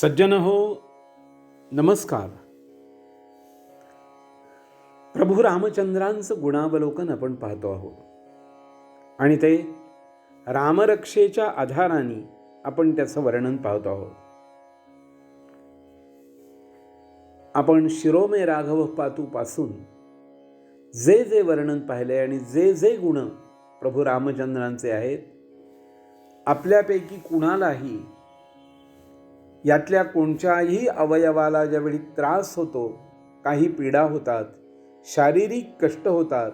सज्जन हो नमस्कार. प्रभू रामचंद्रांचं गुणावलोकन आपण पाहतो आहोत. आणि ते रामरक्षेच्या आधाराने आपण त्याचं वर्णन पाहतो आहोत. आपण शिरोमे राघव पातू पासून जे जे वर्णन पाहिले आणि जे जे गुण प्रभू रामचंद्रांचे आहेत आपल्यापैकी कुणालाही यातल्या कोणत्याही अवयवाला ज्यावेळी त्रास होतो काही पीडा होतात शारीरिक कष्ट होतात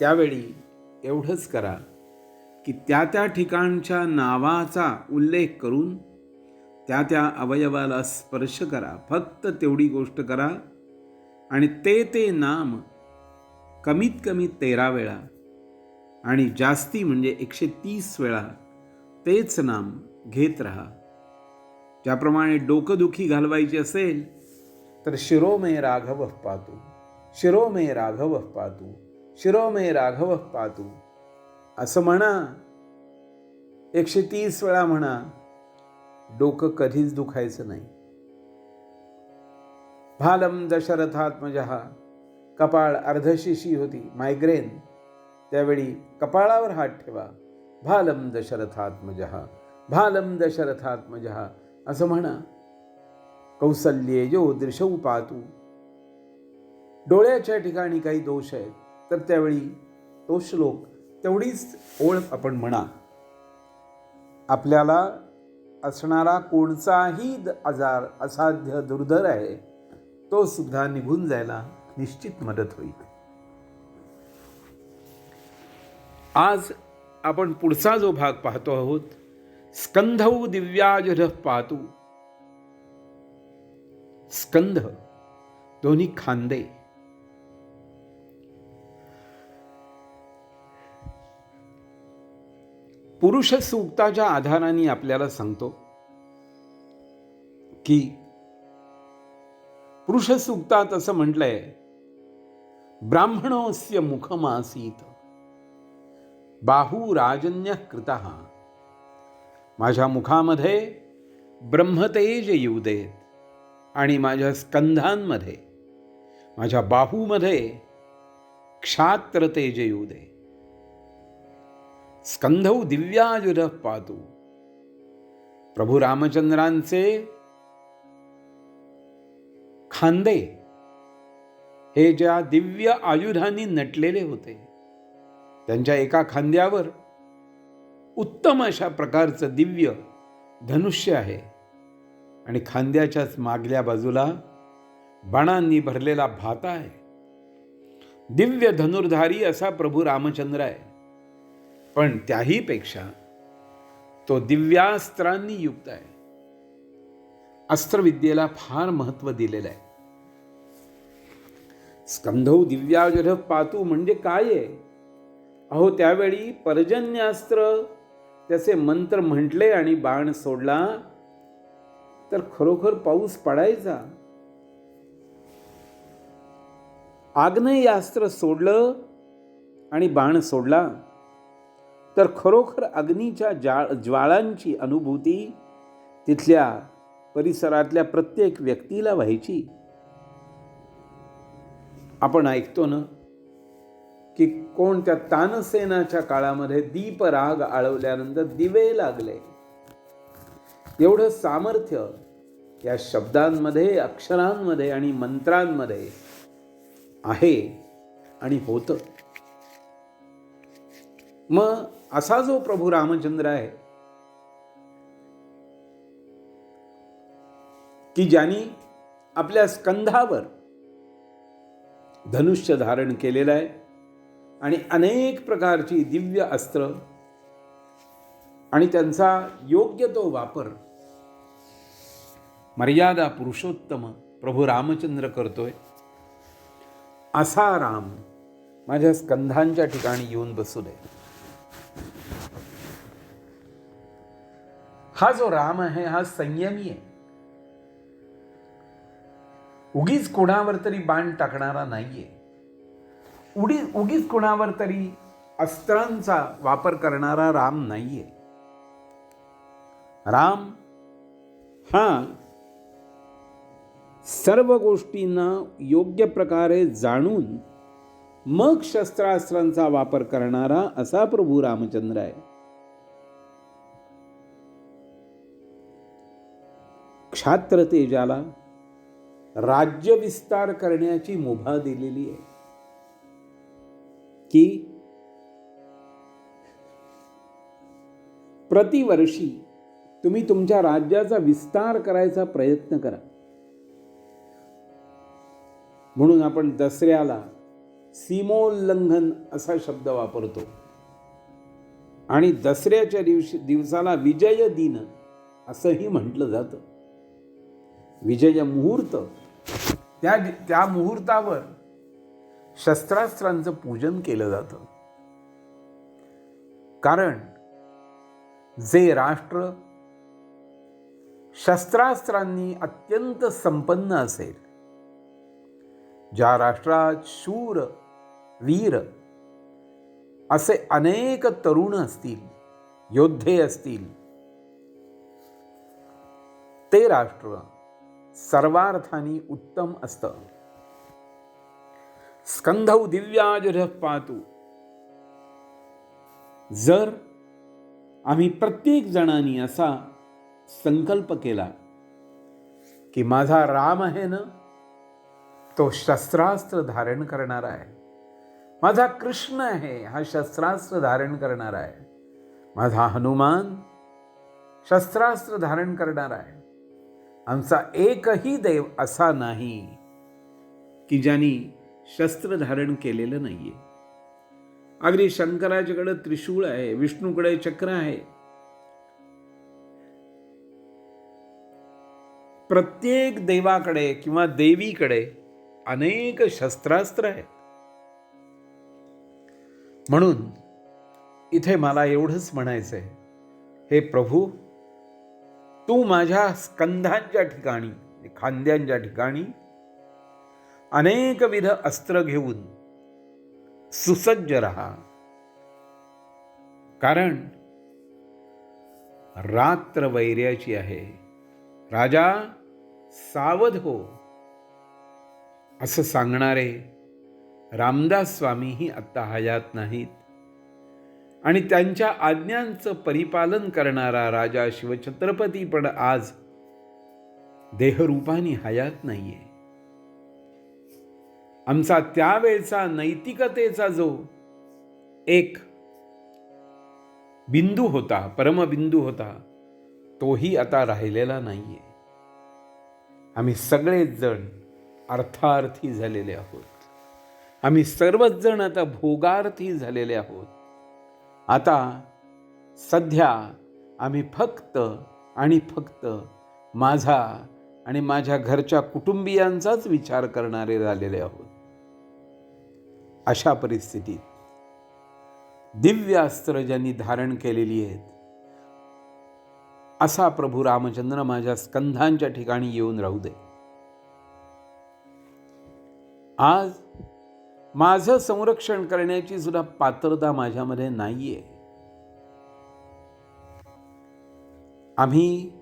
त्यावेळी एवढंच करा की त्या त्या ठिकाणच्या नावाचा उल्लेख करून त्या त्या अवयवाला स्पर्श करा. फक्त तेवढी गोष्ट करा आणि ते ते नाम कमीत कमी तेरा वेळा आणि जास्ती म्हणजे एकशे तीस वेळा तेच नाम घेत राहा. ज्याप्रमाणे डोकंदुखी घालवायची असेल तर शिरोमे राघव पातू शिरोमे राघव पातू शिरोमे राघव पातू. असं म्हणा एकशे तीस वेळा म्हणा डोकं कधीच दुखायचं नाही. भालम दशरथात्मजहा कपाळ अर्धशिशी होती मायग्रेन त्यावेळी कपाळावर हात ठेवा. भालम दशरथात्मजहा भालम दशरथात्मजहा असं म्हणा. कौसल्ये जो दृशऊ पातू. डोळ्याच्या ठिकाणी काही दोष आहेत तर त्यावेळी तो श्लोक तेवढीच ओळ आपण म्हणा. आपल्याला असणारा कोणताही आजार असाध्य दुर्धर आहे तो सुद्धा निघून जायला निश्चित मदत होईल. आज आपण पुढचा जो भाग पाहतो आहोत स्कंधौ दिव्याजुर पातू। स्कंध, दोन्ही खांदे। पुरुष सूक्ताच्या आधाराने आपल्याला सांगतो की पुरुष सूक्तात असं म्हटलंय ब्राह्मणोस्य मुखमासीत। बाहू राजन्य कृता। माझ्या मुखामध्ये ब्रह्मतेज येऊ देत आणि माझ्या स्कंधांमध्ये माझ्या बाहूमध्ये क्षात्र तेज येऊ दे. स्कंधौ दिव्याजुर पातू. प्रभू रामचंद्रांचे खांदे हे ज्या दिव्य आयुधांनी नटलेले होते त्यांच्या एका खांद्यावर उत्तम अशा प्रकारचं दिव्य धनुष्य आहे. आणि खांद्याच्याच मागल्या बाजूला बाणांनी भरलेला भाता आहे. दिव्य धनुर्धारी असा प्रभू रामचंद्र आहे. पण त्याही पेक्षा तो दिव्यास्त्रांनी युक्त आहे. अस्त्रविद्येला फार महत्त्व दिलेलं आहे. स्कंधौ दिव्याग्रह पातू म्हणजे काय आहे? अहो त्यावेळी पर्जन्यास्त्र त्याचे मंत्र म्हटले आणि बाण सोडला तर खरोखर पाऊस पडायचा? आग्नेयास्त्र सोडलं आणि बाण सोडला तर खरोखर अग्नीच्या जा ज्वाळांची अनुभूती तिथल्या परिसरातल्या प्रत्येक व्यक्तीला व्हायची. आपण ऐकतो ना? की कोणत्या तानसेनाच्या काळामध्ये दीपराग आळवल्यानंतर दिवे लागले. एवढं सामर्थ्य या शब्दांमध्ये अक्षरांमध्ये आणि मंत्रांमध्ये आहे आणि होतं. मग असा जो प्रभू रामचंद्र आहे की ज्यांनी आपल्या स्कंधावर धनुष्य धारण केलेलं आहे आणि अनेक प्रकारची दिव्य अस्त्र आणि त्यांचा योग्य तो वापर मर्यादा पुरुषोत्तम प्रभू रामचंद्र करतोय. असा राम माझ्या स्कंधांच्या ठिकाणी येऊन बसू दे. हा जो राम आहे हा संयमी आहे. उगीच कोणावर तरी बाण टाकणारा नाहीये. उडी उगीच कुणावर तरी अस्त्रांचा वापर करणारा राम नाहीये. राम हा सर्व गोष्टींना योग्य प्रकारे जाणून मग शस्त्रास्त्रांचा वापर करणारा असा प्रभू रामचंद्र आहे. क्षात्र तेजाला राज्य विस्तार करण्याची मुभा दिलेली आहे. की प्रतिवर्षी तुम्ही तुमच्या राज्याचा विस्तार करायचा प्रयत्न करा. म्हणून आपण दसऱ्याला सीमोल्लंघन असा शब्द वापरतो. आणि दसऱ्याच्या दिवशी दिवसाला विजय दिन असंही म्हटलं जातं. विजय मुहूर्त. त्या त्या मुहूर्तावर शस्त्रास्त्रांचं पूजन केलं जातं. कारण जे राष्ट्र शस्त्रास्त्रांनी अत्यंत संपन्न असेल ज्या राष्ट्रात शूर वीर असे अनेक तरुण असतील योद्धे असतील ते राष्ट्र सर्वार्थाने उत्तम असतं. स्कंधौ दिव्याजर पातू। जर आम्ही प्रत्येक जणांनी असा संकल्प केला की माझा राम आहे ना तो शस्त्रास्त्र धारण करणारा आहे. माझा कृष्ण आहे, हा शस्त्रास्त्र धारण करणारा आहे. माझा हनुमान शस्त्रास्त्र धारण करणारा आहे. आमचा एकही देव असा नाही की ज्यांनी शस्त्र धारण केलेलं नाहीये. अगदी शंकराच्याकडे त्रिशूळ आहे विष्णूकडे चक्र आहे. प्रत्येक देवाकडे किंवा देवीकडे अनेक शस्त्रास्त्र आहेत. म्हणून इथे मला एवढंच म्हणायचं आहे हे प्रभू तू माझ्या स्कंधांच्या ठिकाणी खांद्यांच्या ठिकाणी अनेकविध अस्त्र घेऊन सुसज्ज रहा. कारण रात्र वैर्याची आहे. राजा सावध हो. असं सांगणारे रामदास स्वामीही आत्ता हयात नाहीत. आणि त्यांच्या आज्ञांचं परिपालन करणारा राजा शिवछत्रपती पण आज देहरूपानी हयात नाहीये. आमचा त्यावेळचा नैतिकतेचा जो एक बिंदू होता परमबिंदू होता तोही आता राहिलेला नाहीये. आम्ही सगळेच जण अर्थार्थी झालेले आहोत. आम्ही सर्वच जण आता भोगार्थी झालेले आहोत. आता सध्या आम्ही फक्त आणि फक्त माझा आणि माझ्या घरच्या कुटुंबियांचाच विचार करणारे झालेले आहोत. अशा परिस्थितीत दिव्य अस्त्र ज्यांनी धारण केलेली आहेत. असा प्रभू रामचंद्र माझ्या स्कंधांच्या ठिकाणी येऊन राहू दे. आज माझं संरक्षण करण्याची सुद्धा पात्रता माझ्यामध्ये नाहीये. आम्ही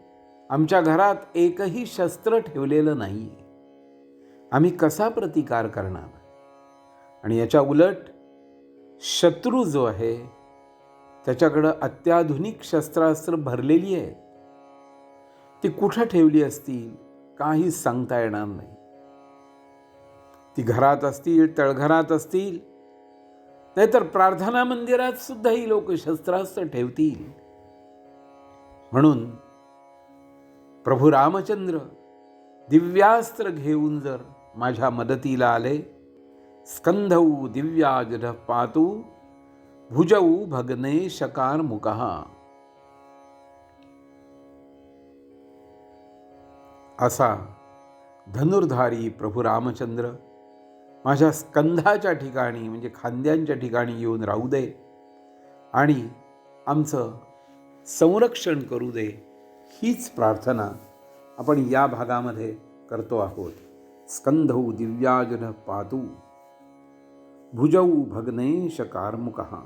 आमच्या घरात एकही शस्त्र ठेवलेलं नाही आम्ही कसा प्रतिकार करणार? आणि याच्या उलट शत्रू जो आहे त्याच्याकडं अत्याधुनिक शस्त्रास्त्र भरलेली आहेत. ती कुठं ठेवली असतील काही सांगता येणार नाही. ती घरात असतील तळघरात असतील नाहीतर प्रार्थना मंदिरात सुद्धा ही लोक शस्त्रास्त्र ठेवतील. म्हणून प्रभू रामचंद्र दिव्यास्त्र घेऊन जर माझ्या मदतीला आले स्कंधऊ दिव्याजध पातू भुजऊ भगने शकार मुकहा. असा धनुर्धारी प्रभू रामचंद्र माझ्या स्कंधाच्या ठिकाणी म्हणजे खांद्यांच्या ठिकाणी येऊन राहू दे आणि आमचं संरक्षण करू दे. हीच प्रार्थना आपण या भागामध्ये करतो आहोत. स्कंधौ दिव्याजन पातू। भुजौ भग्नेश कार्मुकहा